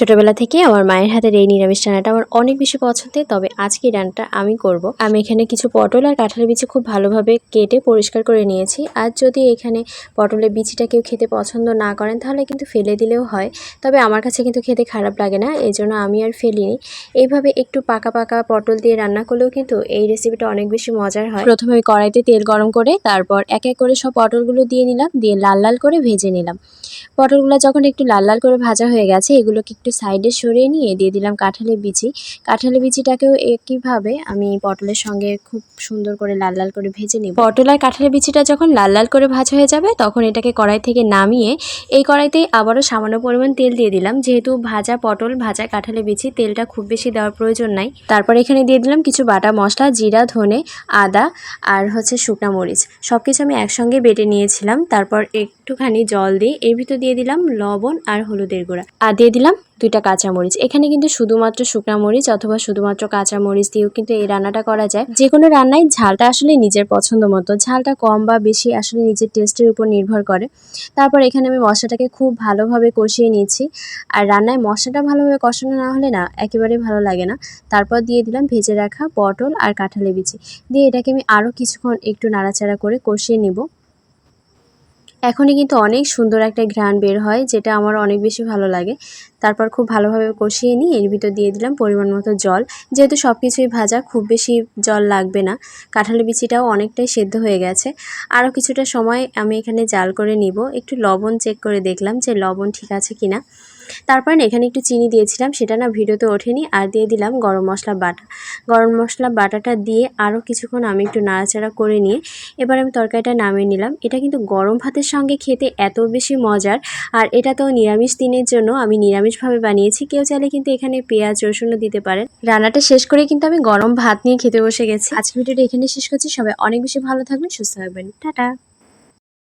ছোটবেলা থেকে আমার মায়ের হাতের এই নিরামিষ রান্নাটা আমার অনেক বেশি পছন্দের। তবে আজকে রান্নাটা আমি করব। আমি এখানে কিছু পটল আর কাঁঠালের বিচি খুব ভালোভাবে কেটে পরিষ্কার করে নিয়েছি। আর যদি এখানে পটলের বিচিটা কেউ খেতে পছন্দ না করেন, তাহলে কিন্তু ফেলে দিলেও হয়। তবে আমার কাছে কিন্তু খেতে খারাপ লাগে না, এই জন্য আমি আর ফেলিনি। এইভাবে একটু পাকা পাকা পটল দিয়ে রান্না করলেও কিন্তু এই রেসিপিটা অনেক বেশি মজার হয়। প্রথমে কড়াইতে তেল গরম করে, তারপর এক এক করে সব পটলগুলো দিয়ে নিলাম। দিয়ে লাল লাল করে ভেজে নিলাম। পটলগুলো যখন একটু লাল লাল করে ভাজা হয়ে গেছে, এগুলোকে একটু সাইডে সরিয়ে নিয়ে দিয়ে দিলাম কাঁঠালের বিচি। কাঁঠালের বিচিটাকেও একইভাবে আমি পটলের সঙ্গে খুব সুন্দর করে লাল লাল করে ভেজে নিই পটল আর কাঁঠালের বিচিটা যখন লাল লাল করে ভাজা হয়ে যাবে, তখন এটাকে কড়াই থেকে নামিয়ে এই কড়াইতেই আবারও সামান্য পরিমাণ তেল দিয়ে দিলাম। যেহেতু ভাজা পটল, ভাজা কাঁঠালের বিচি, তেলটা খুব বেশি দেওয়ার প্রয়োজন নাই। তারপর এখানে দিয়ে দিলাম কিছু বাটা মশলা, জিরা, ধনে, আদা আর হচ্ছে শুকনা মরিচ। সব কিছু আমি একসঙ্গে বেটে নিয়েছিলাম। তারপর একটুখানি জল দিয়ে এর ভিতর দিয়ে দিলাম লবণ আর হলুদের গুঁড়া। আর দিয়ে দিলাম দুইটা কাঁচামরিচ। এখানে কিন্তু শুধুমাত্র শুকনা মরিচ অথবা শুধুমাত্র কাঁচামরিচ দিয়েও কিন্তু এই রান্নাটা করা যায়। যে কোনো রান্নায় ঝালটা আসলে নিজের পছন্দ মতো। ঝালটা কম বা বেশি আসলে নিজের টেস্টের উপর নির্ভর করে। তারপর এখানে আমি মশলাটাকে খুব ভালোভাবে কষিয়ে নিয়েছি। আর রান্নায় মশলাটা ভালোভাবে কষানো না হলে না একেবারে ভালো লাগে না। তারপর দিয়ে দিলাম ভেজে রাখা পটল আর কাঁঠালে বিচি। দিয়ে এটাকে আমি আরও কিছুক্ষণ একটু নাড়াচাড়া করে কষিয়ে নিব। এখনই কিন্তু অনেক সুন্দর একটা ঘ্রাণ বের হয়, যেটা আমার অনেক বেশি ভালো লাগে। তারপর খুব ভালোভাবে কষিয়ে নিয়ে এর ভিতর দিয়ে দিলাম পরিমাণ মতো জল। যেহেতু সব কিছুই ভাজা, খুব বেশি জল লাগবে না। কাঁঠালি বিচিটাও অনেকটাই সেদ্ধ হয়ে গেছে। আরও কিছুটা সময় আমি এখানে জাল করে নিব। একটু লবণ চেক করে দেখলাম যে লবণ ঠিক আছে কিনা। তারপর এখানে একটু চিনি দিয়েছিলাম, সেটা না ভিডিওতে ওঠেনি, আর দিয়ে দিলাম গরম মশলা বাটা। গরম মশলা বাটাটা দিয়ে আরও কিছুক্ষণ আমি একটু নাড়াচাড়া করে নিয়ে এবার আমি তরকারিটা নামিয়ে নিলাম। এটা কিন্তু গরম ভাতের সঙ্গে খেতে এত বেশি মজার, আর এটা তো নিরামিষ দিনের জন্য আমি নিরামিষভাবে বানিয়েছি। কেউ চাইলে কিন্তু এখানে পেঁয়াজ, রসুনও দিতে পারেন। রান্নাটা শেষ করে কিন্তু আমি গরম ভাত নিয়ে খেতে বসে গেছি। আজকে ভিডিওটা এখানে শেষ করছি। সবাই অনেক বেশি ভালো থাকবেন, সুস্থ থাকবেন। টাটা।